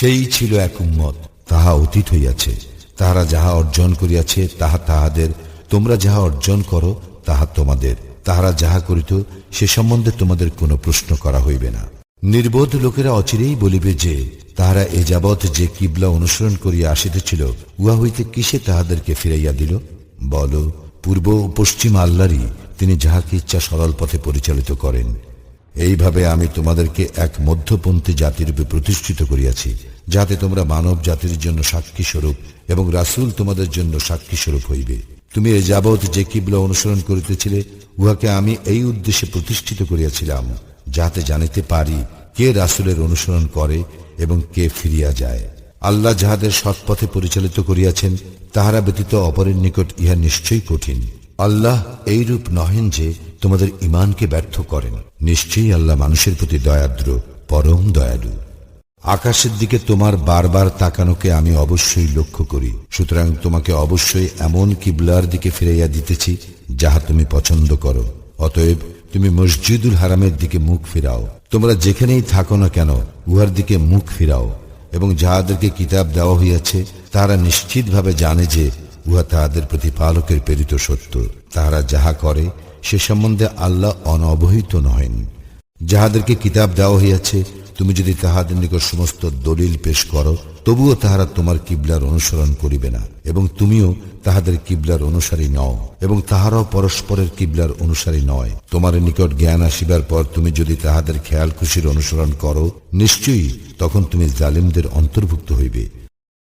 সেই ছিল এক উম্মত, তাহা অতীত হইয়াছে। তাহারা যাহা অর্জন করিয়াছে, তাহা তাহাদের। তোমরা যাহা অর্জন করো, তাহা তোমাদের। তাহারা যাহা করিত, সে সম্বন্ধে তোমাদের কোনো প্রশ্ন করা হইবে না। নির্বোধ লোকেরা অচিরেই বলিবে যে, তাহারা এ যাবৎ যে কিবলা অনুসরণ করিয়া আসিতেছিল, উহা হইতে কিসে তাহাদেরকে ফিরাইয়া দিল? বল, পূর্ব ও পশ্চিম আল্লাহরই তিনি যাহাকে ইচ্ছা সরল পথে পরিচালিত করেন। এইভাবে আমি তোমাদেরকে এক মধ্যপন্থী জাতিরূপে প্রতিষ্ঠিত করিয়াছি। যাতে তোমরা মানব জাতির জন্য সাক্ষী স্বরূপ এবং রাসূল তোমাদের জন্য সাক্ষী স্বরূপ হইবে। তুমি এ যাবৎ যে কিবলা অনুসরণ করিতেছিলে, উহাকে আমি এই উদ্দেশ্যে প্রতিষ্ঠিত করিয়াছিলাম, যাতে জানিতে পারি কে রাসূলের অনুসরণ করে এবং কে ফিরিয়া যায়। আল্লাহ যাহাদের সৎপথে পরিচালিত করিয়াছেন, তাহারা ব্যতীত অপরের নিকট ইহা নিশ্চয়ই কঠিন। আল্লাহ এইরূপ নহেন যে তোমাদের ইমানকে ব্যর্থ করেন। নিশ্চয়ই আল্লাহ মানুষের প্রতি দয়াদ্র, পরম দয়ালু। আকাশের দিকে তোমার বারবার তাকানোকে আমি অবশ্যই লক্ষ্য করি। সুতরাং তোমাকে অবশ্যই এমন কিবলার দিকে ফিরাইয়া দিতেছি, যাহা তুমি পছন্দ করো। অতএব তুমি মসজিদুল হারামের দিকে মুখ ফিরাও। তোমরা যেখানেই থাকো না কেন, উহার দিকে মুখ ফিরাও। এবং যাহাদেরকে কিতাব দেওয়া হইয়াছে, তাহারা নিশ্চিতভাবে জানে যে উহা তাহাদের প্রতিপালকের প্রেরিত সত্য। তাহারা যাহা করে, সে সম্বন্ধে আল্লাহ অনবহিত নহেন। যাহাদেরকে কিতাব দেওয়া হইয়াছে তুমি যদি তাহাদের নিকট সমস্ত দলিল পেশ করো, তবুও তাহারা তোমার কিবলার অনুসরণ করিবে না, এবং তুমিও তাহাদের কিবলার অনুসারী নও, এবং তাহারাও পরস্পরের কিবলার অনুসারী নয়। তোমার নিকট জ্ঞান আসিবার পর তুমি যদি তাহাদের খেয়াল খুশির অনুসরণ করো, নিশ্চয়ই তখন তুমি জালিমদের অন্তর্ভুক্ত হইবে।